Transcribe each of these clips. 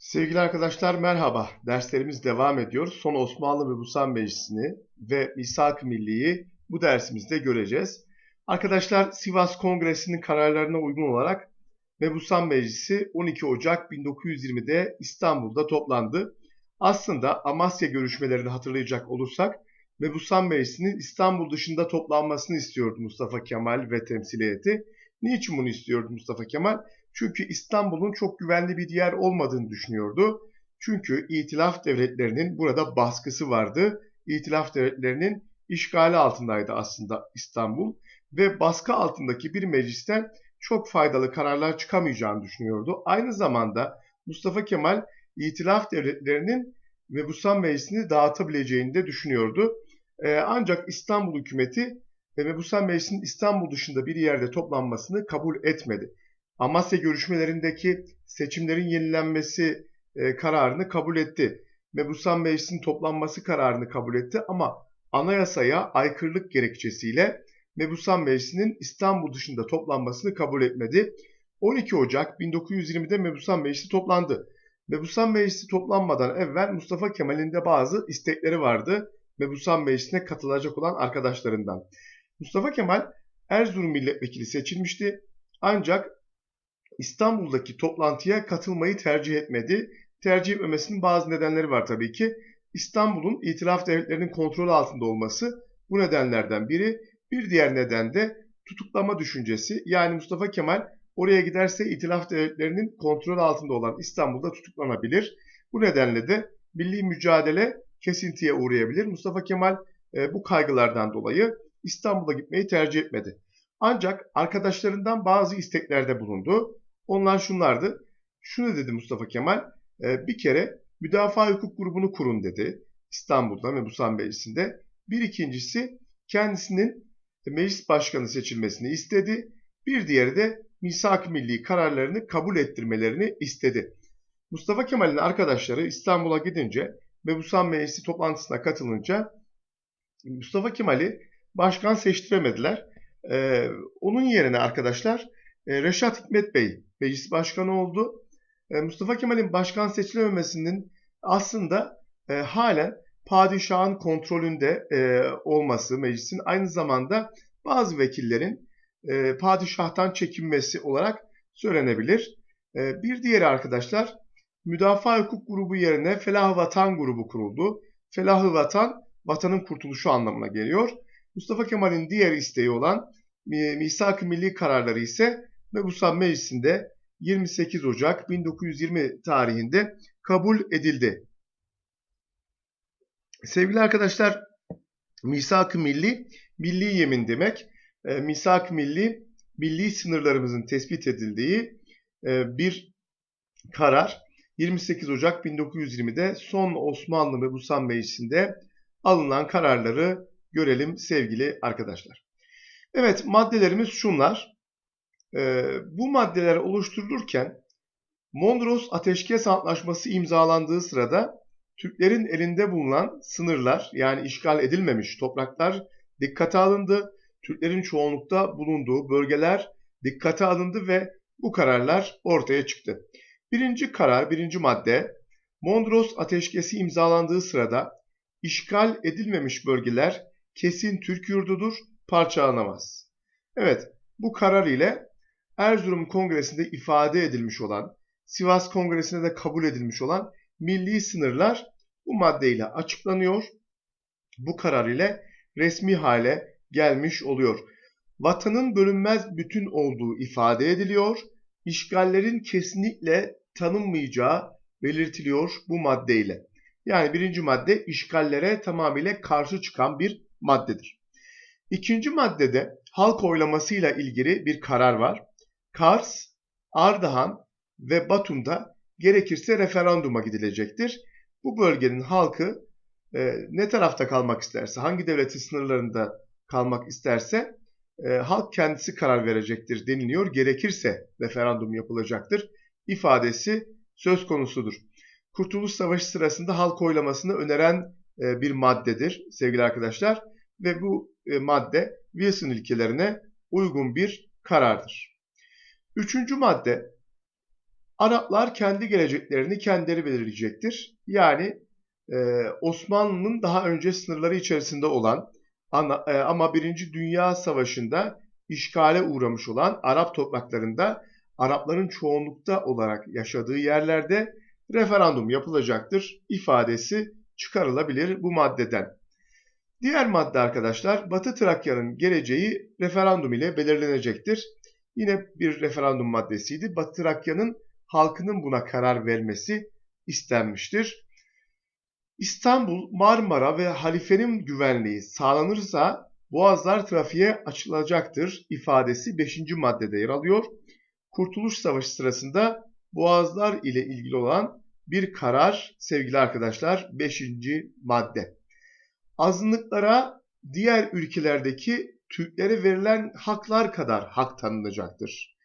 Sevgili arkadaşlar merhaba. Derslerimiz devam ediyor. Son Osmanlı ve Mebusan Meclisi'ni ve Misak-ı Milli'yi bu dersimizde göreceğiz. Arkadaşlar Sivas Kongresi'nin kararlarına uygun olarak Mebusan Meclisi 12 Ocak 1920'de İstanbul'da toplandı. Aslında Amasya görüşmelerini hatırlayacak olursak Mebusan Meclisi'nin İstanbul dışında toplanmasını istiyordu Mustafa Kemal ve temsil heyeti. Niçin bunu istiyordu Mustafa Kemal? Çünkü İstanbul'un çok güvenli bir yer olmadığını düşünüyordu. Çünkü İtilaf devletlerinin burada baskısı vardı. İtilaf devletlerinin işgali altındaydı aslında İstanbul ve baskı altındaki bir meclisten çok faydalı kararlar çıkamayacağını düşünüyordu. Aynı zamanda Mustafa Kemal İtilaf devletlerinin ve Mebusan Meclisi'ni dağıtabileceğini de düşünüyordu. Ee, ancak İstanbul hükümeti ve Mebusan Meclisi'nin İstanbul dışında bir yerde toplanmasını kabul etmedi. Amasya görüşmelerindeki seçimlerin yenilenmesi e, kararını kabul etti. Mebusan Meclisi'nin toplanması kararını kabul etti ama anayasaya aykırılık gerekçesiyle Mebusan Meclisi'nin İstanbul dışında toplanmasını kabul etmedi. 12 Ocak 1920'de Mebusan Meclisi toplandı. Mebusan Meclisi toplanmadan evvel Mustafa Kemal'in de bazı istekleri vardı. Mebusan Meclisi'ne katılacak olan arkadaşlarından. Mustafa Kemal Erzurum milletvekili seçilmişti. Ancak İstanbul'daki toplantıya katılmayı tercih etmedi. Tercih etmemesinin bazı nedenleri var tabii ki. İstanbul'un itilaf devletlerinin kontrol altında olması bu nedenlerden biri. Bir diğer neden de tutuklama düşüncesi. Yani Mustafa Kemal oraya giderse itilaf devletlerinin kontrol altında olan İstanbul'da tutuklanabilir. Bu nedenle de milli mücadele kesintiye uğrayabilir. Mustafa Kemal e, bu kaygılardan dolayı İstanbul'a gitmeyi tercih etmedi. Ancak arkadaşlarından bazı isteklerde bulundu. Onlar şunlardı. Şunu dedi Mustafa Kemal. E, bir kere müdafaa hukuk grubunu kurun dedi. İstanbul'da Mebusan Meclisi'nde. Bir ikincisi kendisinin meclis başkanı seçilmesini istedi. Bir diğeri de misak milli kararlarını kabul ettirmelerini istedi. Mustafa Kemal'in arkadaşları İstanbul'a gidince Mebusan Meclisi toplantısına katılınca Mustafa Kemal'i başkan seçtiremediler. Ee, onun yerine arkadaşlar e, Reşat Hikmet Bey meclis başkanı oldu. E, Mustafa Kemal'in başkan seçilememesinin aslında e, halen padişahın kontrolünde e, olması meclisin aynı zamanda bazı vekillerin e, padişahtan çekinmesi olarak söylenebilir. E, bir diğeri arkadaşlar müdafaa hukuk grubu yerine felah vatan grubu kuruldu. felah Vatan, vatanın kurtuluşu anlamına geliyor. Mustafa Kemal'in diğer isteği olan misak-ı milli kararları ise Mebusan Meclisi'nde 28 Ocak 1920 tarihinde kabul edildi. Sevgili arkadaşlar, misak-ı milli, milli yemin demek. E, misak-ı milli, milli sınırlarımızın tespit edildiği e, bir karar. 28 Ocak 1920'de son Osmanlı Mebusan Meclisi'nde alınan kararları görelim sevgili arkadaşlar. Evet maddelerimiz şunlar. Ee, bu maddeler oluşturulurken Mondros Ateşkes Antlaşması imzalandığı sırada Türklerin elinde bulunan sınırlar yani işgal edilmemiş topraklar dikkate alındı. Türklerin çoğunlukta bulunduğu bölgeler dikkate alındı ve bu kararlar ortaya çıktı. Birinci karar, birinci madde Mondros Ateşkesi imzalandığı sırada işgal edilmemiş bölgeler kesin Türk yurdudur, parçalanamaz. Evet, bu karar ile Erzurum Kongresi'nde ifade edilmiş olan, Sivas Kongresi'nde de kabul edilmiş olan milli sınırlar bu maddeyle açıklanıyor. Bu karar ile resmi hale gelmiş oluyor. Vatanın bölünmez bütün olduğu ifade ediliyor. İşgallerin kesinlikle tanınmayacağı belirtiliyor bu maddeyle. Yani birinci madde işgallere tamamıyla karşı çıkan bir maddedir. İkinci maddede halk oylamasıyla ilgili bir karar var. Kars, Ardahan ve Batum'da gerekirse referanduma gidilecektir. Bu bölgenin halkı e, ne tarafta kalmak isterse, hangi devletin sınırlarında kalmak isterse e, halk kendisi karar verecektir deniliyor. Gerekirse referandum yapılacaktır ifadesi söz konusudur. Kurtuluş Savaşı sırasında halk oylamasını öneren e, bir maddedir sevgili arkadaşlar ve bu e, madde Wilson ilkelerine uygun bir karardır. Üçüncü madde Araplar kendi geleceklerini kendileri belirleyecektir. Yani e, Osmanlı'nın daha önce sınırları içerisinde olan ana, e, ama Birinci Dünya Savaşı'nda işgale uğramış olan Arap topraklarında Arapların çoğunlukta olarak yaşadığı yerlerde referandum yapılacaktır ifadesi çıkarılabilir bu maddeden. Diğer madde arkadaşlar Batı Trakya'nın geleceği referandum ile belirlenecektir. Yine bir referandum maddesiydi. Batı Trakya'nın halkının buna karar vermesi istenmiştir. İstanbul, Marmara ve halifenin güvenliği sağlanırsa boğazlar trafiğe açılacaktır ifadesi 5. maddede yer alıyor. Kurtuluş Savaşı sırasında boğazlar ile ilgili olan bir karar sevgili arkadaşlar 5. madde. Azınlıklara diğer ülkelerdeki Türklere verilen haklar kadar hak tanınacaktır.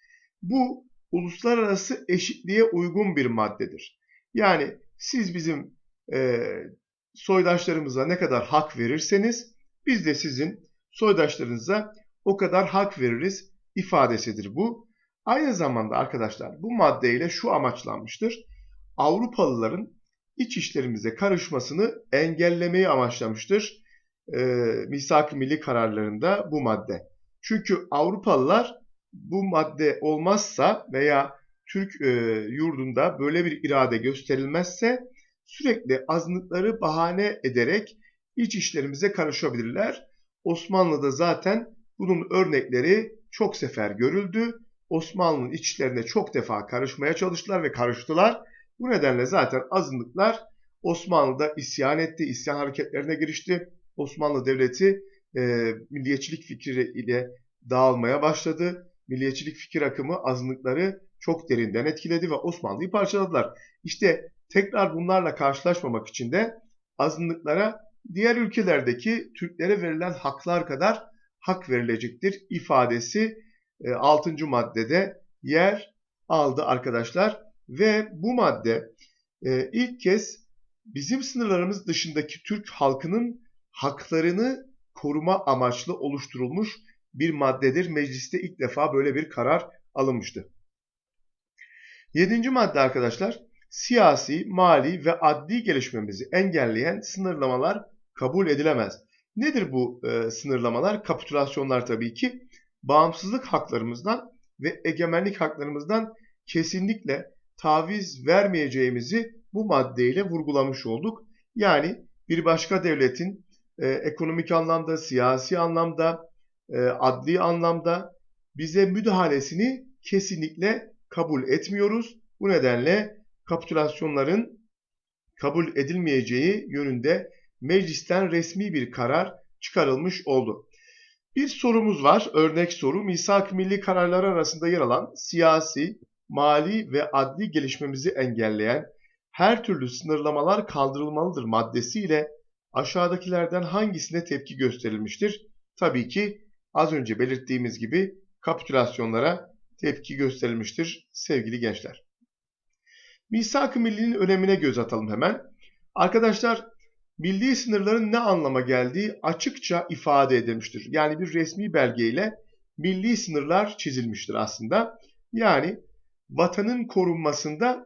Bu uluslararası eşitliğe uygun bir maddedir. Yani siz bizim e, soydaşlarımıza ne kadar hak verirseniz biz de sizin soydaşlarınıza o kadar hak veririz ifadesidir bu. Aynı zamanda arkadaşlar bu maddeyle şu amaçlanmıştır. Avrupalıların iç işlerimize karışmasını engellemeyi amaçlamıştır. E, Misak-ı Milli kararlarında bu madde. Çünkü Avrupalılar bu madde olmazsa veya Türk e, yurdunda böyle bir irade gösterilmezse sürekli azınlıkları bahane ederek iç işlerimize karışabilirler. Osmanlı'da zaten bunun örnekleri çok sefer görüldü. Osmanlı'nın içlerine çok defa karışmaya çalıştılar ve karıştılar. Bu nedenle zaten azınlıklar Osmanlı'da isyan etti, isyan hareketlerine girişti. Osmanlı Devleti e, milliyetçilik fikri ile dağılmaya başladı. Milliyetçilik fikir akımı azınlıkları çok derinden etkiledi ve Osmanlı'yı parçaladılar. İşte tekrar bunlarla karşılaşmamak için de azınlıklara diğer ülkelerdeki Türklere verilen haklar kadar hak verilecektir ifadesi 6. E, maddede yer aldı arkadaşlar. Ve bu madde e, ilk kez bizim sınırlarımız dışındaki Türk halkının haklarını koruma amaçlı oluşturulmuş bir maddedir. Mecliste ilk defa böyle bir karar alınmıştı. Yedinci madde arkadaşlar, siyasi, mali ve adli gelişmemizi engelleyen sınırlamalar kabul edilemez. Nedir bu e, sınırlamalar? Kapitülasyonlar tabii ki. Bağımsızlık haklarımızdan ve egemenlik haklarımızdan kesinlikle taviz vermeyeceğimizi bu maddeyle vurgulamış olduk. Yani bir başka devletin e, ekonomik anlamda, siyasi anlamda, e, adli anlamda bize müdahalesini kesinlikle kabul etmiyoruz. Bu nedenle kapitülasyonların kabul edilmeyeceği yönünde meclisten resmi bir karar çıkarılmış oldu. Bir sorumuz var, örnek soru. Misak milli kararları arasında yer alan siyasi, mali ve adli gelişmemizi engelleyen her türlü sınırlamalar kaldırılmalıdır maddesiyle aşağıdakilerden hangisine tepki gösterilmiştir? Tabii ki az önce belirttiğimiz gibi kapitülasyonlara tepki gösterilmiştir sevgili gençler. Misak-ı Milli'nin önemine göz atalım hemen. Arkadaşlar milli sınırların ne anlama geldiği açıkça ifade edilmiştir. Yani bir resmi belgeyle milli sınırlar çizilmiştir aslında. Yani vatanın korunmasında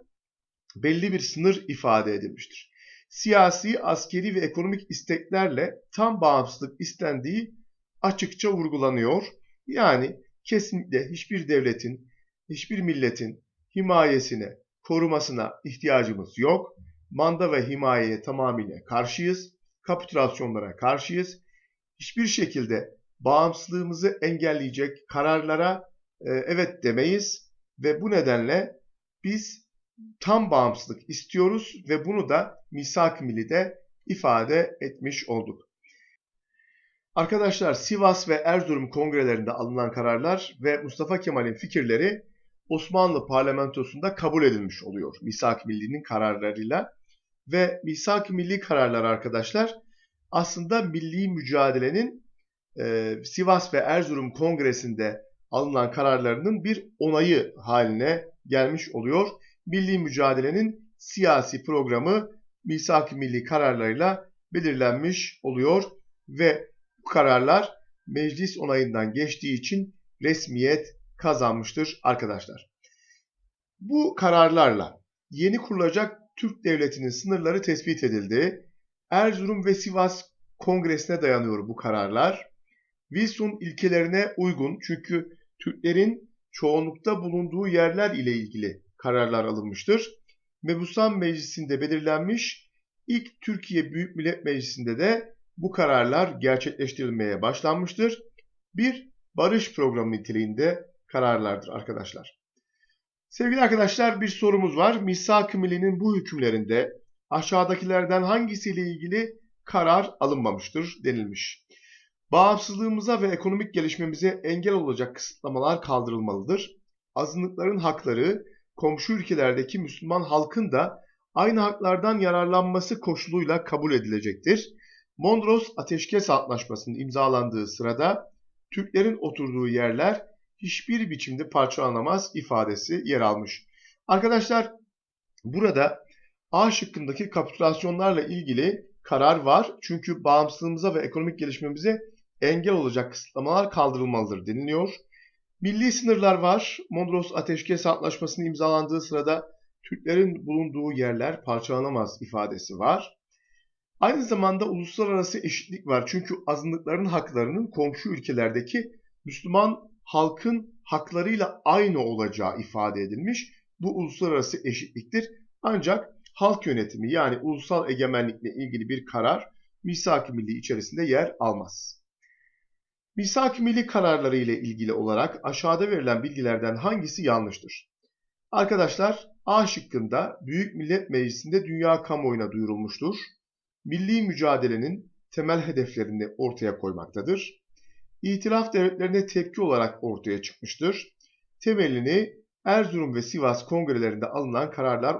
belli bir sınır ifade edilmiştir. Siyasi, askeri ve ekonomik isteklerle tam bağımsızlık istendiği açıkça vurgulanıyor. Yani kesinlikle hiçbir devletin, hiçbir milletin himayesine, korumasına ihtiyacımız yok. Manda ve himayeye tamamıyla karşıyız. Kapitülasyonlara karşıyız. Hiçbir şekilde bağımsızlığımızı engelleyecek kararlara e, evet demeyiz ve bu nedenle biz tam bağımsızlık istiyoruz ve bunu da Misak-ı Milli'de ifade etmiş olduk. Arkadaşlar Sivas ve Erzurum kongrelerinde alınan kararlar ve Mustafa Kemal'in fikirleri Osmanlı parlamentosunda kabul edilmiş oluyor Misak-ı Milli'nin kararlarıyla. Ve Misak-ı Milli kararlar arkadaşlar aslında milli mücadelenin e, Sivas ve Erzurum kongresinde alınan kararlarının bir onayı haline gelmiş oluyor. Milli mücadelenin siyasi programı Misak-ı Milli kararlarıyla belirlenmiş oluyor ve bu kararlar meclis onayından geçtiği için resmiyet kazanmıştır arkadaşlar. Bu kararlarla yeni kurulacak Türk Devleti'nin sınırları tespit edildi. Erzurum ve Sivas Kongresi'ne dayanıyor bu kararlar. Wilson ilkelerine uygun çünkü Türklerin çoğunlukta bulunduğu yerler ile ilgili kararlar alınmıştır. Mebusan Meclisi'nde belirlenmiş ilk Türkiye Büyük Millet Meclisi'nde de bu kararlar gerçekleştirilmeye başlanmıştır. Bir barış programı niteliğinde kararlardır arkadaşlar. Sevgili arkadaşlar bir sorumuz var. Misak-ı Milli'nin bu hükümlerinde aşağıdakilerden hangisiyle ilgili karar alınmamıştır denilmiş. Bağımsızlığımıza ve ekonomik gelişmemize engel olacak kısıtlamalar kaldırılmalıdır. Azınlıkların hakları komşu ülkelerdeki Müslüman halkın da aynı haklardan yararlanması koşuluyla kabul edilecektir. Mondros Ateşkes Antlaşması'nın imzalandığı sırada Türklerin oturduğu yerler hiçbir biçimde parçalanamaz ifadesi yer almış. Arkadaşlar burada A şıkkındaki kapitülasyonlarla ilgili karar var. Çünkü bağımsızlığımıza ve ekonomik gelişmemize engel olacak kısıtlamalar kaldırılmalıdır deniliyor. Milli sınırlar var. Mondros Ateşkes Antlaşması'nın imzalandığı sırada Türklerin bulunduğu yerler parçalanamaz ifadesi var. Aynı zamanda uluslararası eşitlik var. Çünkü azınlıkların haklarının komşu ülkelerdeki Müslüman halkın haklarıyla aynı olacağı ifade edilmiş. Bu uluslararası eşitliktir. Ancak halk yönetimi yani ulusal egemenlikle ilgili bir karar misak-ı milli içerisinde yer almaz. Misak-ı milli kararları ile ilgili olarak aşağıda verilen bilgilerden hangisi yanlıştır? Arkadaşlar A şıkkında Büyük Millet Meclisi'nde dünya kamuoyuna duyurulmuştur. Milli mücadelenin temel hedeflerini ortaya koymaktadır. İtilaf devletlerine tepki olarak ortaya çıkmıştır. Temelini Erzurum ve Sivas kongrelerinde alınan kararlar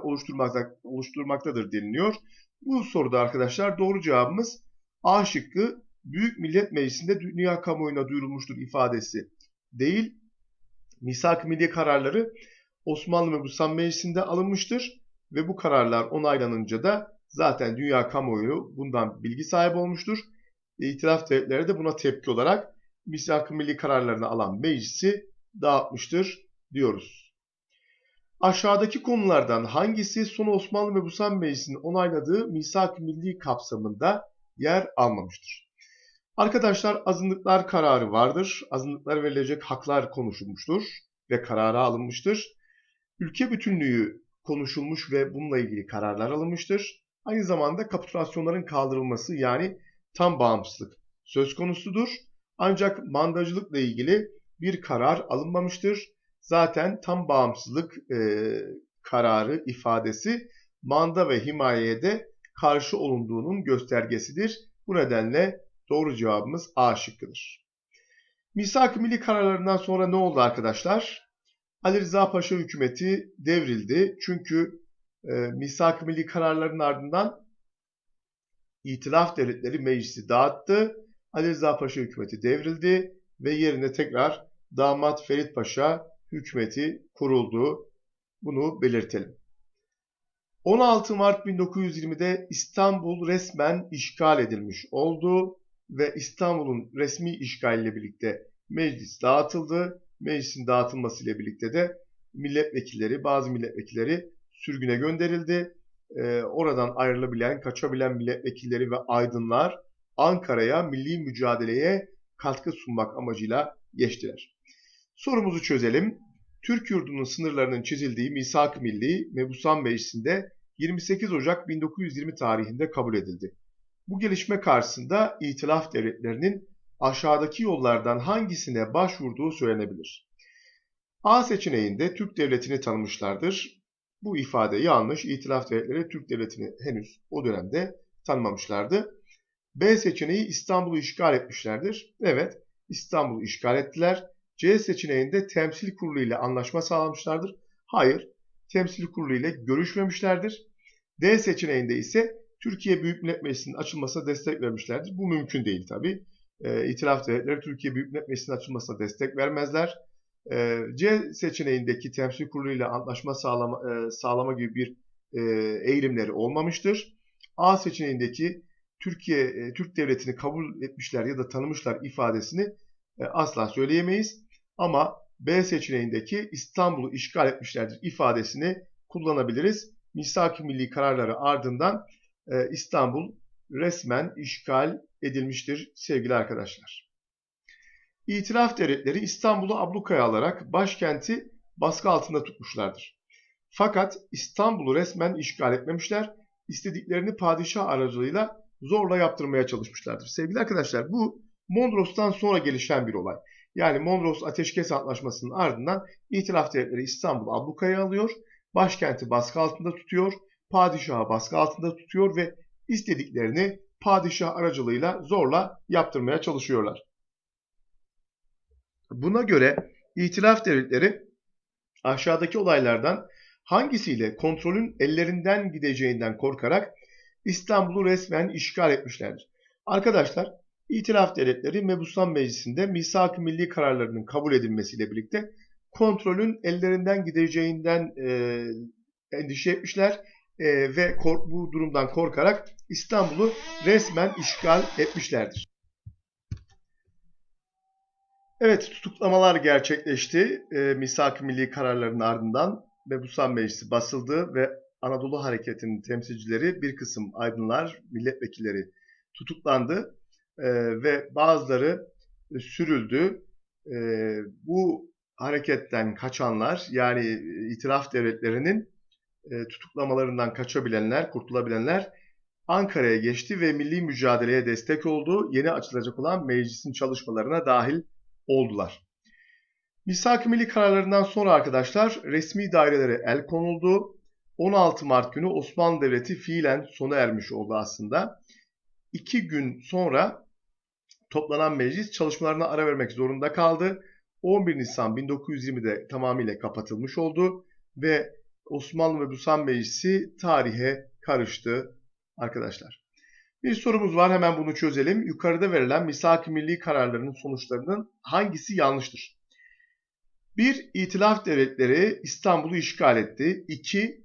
oluşturmaktadır deniliyor. Bu soruda arkadaşlar doğru cevabımız A şıkkı Büyük Millet Meclisi'nde dünya kamuoyuna duyurulmuştur ifadesi değil. Misak Milli kararları Osmanlı Mebusan Meclisi'nde alınmıştır ve bu kararlar onaylanınca da zaten dünya kamuoyu bundan bilgi sahibi olmuştur. İtilaf devletleri de buna tepki olarak misak milli kararlarını alan meclisi dağıtmıştır diyoruz. Aşağıdaki konulardan hangisi son Osmanlı Mebusan Meclisi'nin onayladığı misak milli kapsamında yer almamıştır? Arkadaşlar azınlıklar kararı vardır. Azınlıklara verilecek haklar konuşulmuştur ve karara alınmıştır. Ülke bütünlüğü konuşulmuş ve bununla ilgili kararlar alınmıştır. Aynı zamanda kapitülasyonların kaldırılması yani tam bağımsızlık söz konusudur. Ancak mandacılıkla ilgili bir karar alınmamıştır. Zaten tam bağımsızlık e, kararı ifadesi manda ve himayeye de karşı olunduğunun göstergesidir. Bu nedenle doğru cevabımız A şıkkıdır. Misak-ı Milli kararlarından sonra ne oldu arkadaşlar? Ali Rıza Paşa hükümeti devrildi. Çünkü e, Misak-ı Milli kararların ardından İtilaf Devletleri Meclisi dağıttı. Ali Rıza Paşa hükümeti devrildi ve yerine tekrar damat Ferit Paşa hükümeti kuruldu. Bunu belirtelim. 16 Mart 1920'de İstanbul resmen işgal edilmiş oldu ve İstanbul'un resmi işgaliyle birlikte meclis dağıtıldı. Meclisin dağıtılmasıyla birlikte de milletvekilleri, bazı milletvekilleri sürgüne gönderildi. Ee, oradan ayrılabilen, kaçabilen milletvekilleri ve aydınlar Ankara'ya milli mücadeleye katkı sunmak amacıyla geçtiler. Sorumuzu çözelim. Türk yurdunun sınırlarının çizildiği Misak-ı Milli Mebusan Meclisi'nde 28 Ocak 1920 tarihinde kabul edildi. Bu gelişme karşısında İtilaf devletlerinin aşağıdaki yollardan hangisine başvurduğu söylenebilir. A seçeneğinde Türk devletini tanımışlardır. Bu ifade yanlış. İtilaf devletleri Türk devletini henüz o dönemde tanımamışlardı. B seçeneği İstanbul'u işgal etmişlerdir. Evet, İstanbul'u işgal ettiler. C seçeneğinde temsil kurulu ile anlaşma sağlamışlardır. Hayır, temsil kurulu ile görüşmemişlerdir. D seçeneğinde ise Türkiye Büyük Millet Meclisi'nin açılmasına destek vermişlerdir. Bu mümkün değil tabi. E, İtilaf devletleri Türkiye Büyük Millet Meclisi'nin açılmasına destek vermezler. E, C seçeneğindeki temsil kurulu ile anlaşma sağlama, e, sağlama gibi bir e, eğilimleri olmamıştır. A seçeneğindeki Türkiye e, Türk devletini kabul etmişler ya da tanımışlar ifadesini e, asla söyleyemeyiz. Ama B seçeneğindeki İstanbul'u işgal etmişlerdir ifadesini kullanabiliriz. Misak-ı milli kararları ardından e, İstanbul resmen işgal edilmiştir sevgili arkadaşlar. İtilaf devletleri İstanbul'u ablukaya alarak başkenti baskı altında tutmuşlardır. Fakat İstanbul'u resmen işgal etmemişler, istediklerini padişah aracılığıyla zorla yaptırmaya çalışmışlardır. Sevgili arkadaşlar bu Mondros'tan sonra gelişen bir olay. Yani Mondros Ateşkes Antlaşması'nın ardından İtilaf Devletleri İstanbul ablukaya alıyor, başkenti baskı altında tutuyor, padişahı baskı altında tutuyor ve istediklerini padişah aracılığıyla zorla yaptırmaya çalışıyorlar. Buna göre İtilaf Devletleri aşağıdaki olaylardan hangisiyle kontrolün ellerinden gideceğinden korkarak İstanbul'u resmen işgal etmişlerdir. Arkadaşlar İtilaf Devletleri Mebusan Meclisi'nde misak-ı milli kararlarının kabul edilmesiyle birlikte kontrolün ellerinden gideceğinden e, endişe etmişler e, ve bu durumdan korkarak İstanbul'u resmen işgal etmişlerdir. Evet tutuklamalar gerçekleşti. E, misak-ı milli kararların ardından Mebusan Meclisi basıldı ve Anadolu Hareketi'nin temsilcileri bir kısım aydınlar, milletvekilleri tutuklandı e, ve bazıları e, sürüldü. E, bu hareketten kaçanlar yani itiraf devletlerinin e, tutuklamalarından kaçabilenler, kurtulabilenler Ankara'ya geçti ve milli mücadeleye destek oldu. Yeni açılacak olan meclisin çalışmalarına dahil oldular. Misak-ı Milli kararlarından sonra arkadaşlar resmi dairelere el konuldu. 16 Mart günü Osmanlı Devleti fiilen sona ermiş oldu aslında. İki gün sonra toplanan meclis çalışmalarına ara vermek zorunda kaldı. 11 Nisan 1920'de tamamıyla kapatılmış oldu ve Osmanlı ve Busan Meclisi tarihe karıştı arkadaşlar. Bir sorumuz var hemen bunu çözelim. Yukarıda verilen misak-ı milli kararlarının sonuçlarının hangisi yanlıştır? 1. İtilaf devletleri İstanbul'u işgal etti. 2.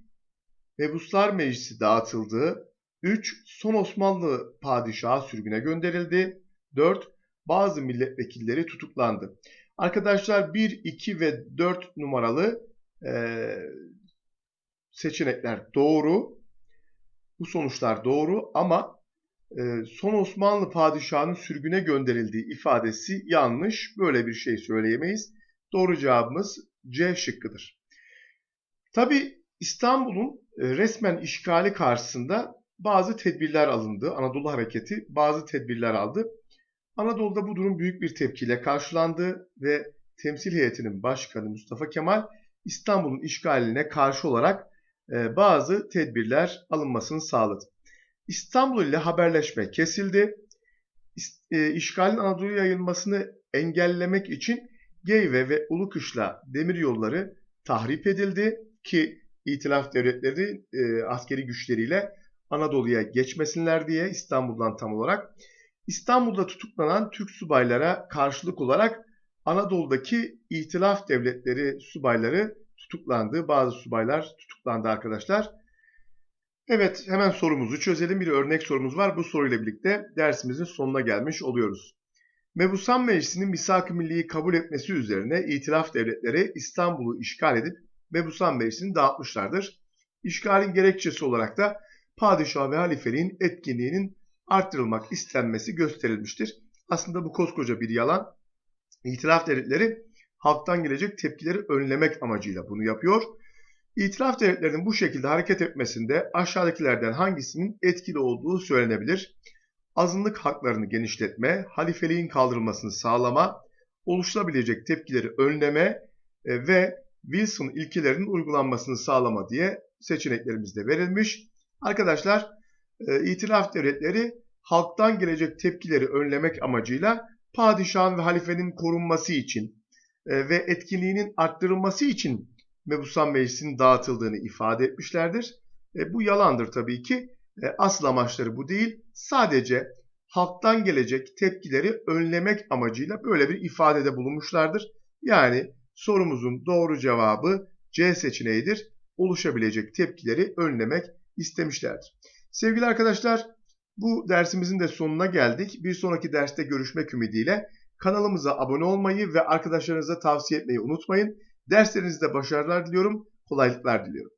Mebuslar Meclisi dağıtıldı. 3. Son Osmanlı padişahı sürgüne gönderildi. 4. Bazı milletvekilleri tutuklandı. Arkadaşlar 1, 2 ve 4 numaralı e, seçenekler doğru. Bu sonuçlar doğru ama e, son Osmanlı padişahının sürgüne gönderildiği ifadesi yanlış. Böyle bir şey söyleyemeyiz. Doğru cevabımız C şıkkıdır. Tabi İstanbul'un e, resmen işgali karşısında bazı tedbirler alındı. Anadolu Hareketi bazı tedbirler aldı. Anadolu'da bu durum büyük bir tepkiyle karşılandı ve temsil heyetinin başkanı Mustafa Kemal İstanbul'un işgaline karşı olarak bazı tedbirler alınmasını sağladı. İstanbul ile haberleşme kesildi. E, işgalin Anadolu'ya yayılmasını engellemek için Geyve ve Ulukışla demir yolları tahrip edildi ki İtilaf devletleri e, askeri güçleriyle Anadolu'ya geçmesinler diye İstanbul'dan tam olarak İstanbul'da tutuklanan Türk subaylara karşılık olarak Anadolu'daki İtilaf devletleri subayları tutuklandı. Bazı subaylar tutuklandı arkadaşlar. Evet hemen sorumuzu çözelim. Bir örnek sorumuz var. Bu soruyla birlikte dersimizin sonuna gelmiş oluyoruz. Mebusan Meclisi'nin misak-ı milliyi kabul etmesi üzerine itilaf devletleri İstanbul'u işgal edip Mebusan Meclisi'ni dağıtmışlardır. İşgalin gerekçesi olarak da padişah ve halifeliğin etkinliğinin arttırılmak istenmesi gösterilmiştir. Aslında bu koskoca bir yalan. İtilaf devletleri halktan gelecek tepkileri önlemek amacıyla bunu yapıyor. İtilaf devletlerinin bu şekilde hareket etmesinde aşağıdakilerden hangisinin etkili olduğu söylenebilir. Azınlık haklarını genişletme, halifeliğin kaldırılmasını sağlama, oluşabilecek tepkileri önleme e, ve Wilson ilkelerinin uygulanmasını sağlama diye seçeneklerimizde verilmiş. Arkadaşlar e, itilaf devletleri halktan gelecek tepkileri önlemek amacıyla padişahın ve halifenin korunması için ve etkinliğinin arttırılması için Mebusan Meclisi'nin dağıtıldığını ifade etmişlerdir. E, bu yalandır tabii ki. E, asıl amaçları bu değil. Sadece halktan gelecek tepkileri önlemek amacıyla böyle bir ifadede bulunmuşlardır. Yani sorumuzun doğru cevabı C seçeneğidir. Oluşabilecek tepkileri önlemek istemişlerdir. Sevgili arkadaşlar bu dersimizin de sonuna geldik. Bir sonraki derste görüşmek ümidiyle Kanalımıza abone olmayı ve arkadaşlarınıza tavsiye etmeyi unutmayın. Derslerinizde başarılar diliyorum, kolaylıklar diliyorum.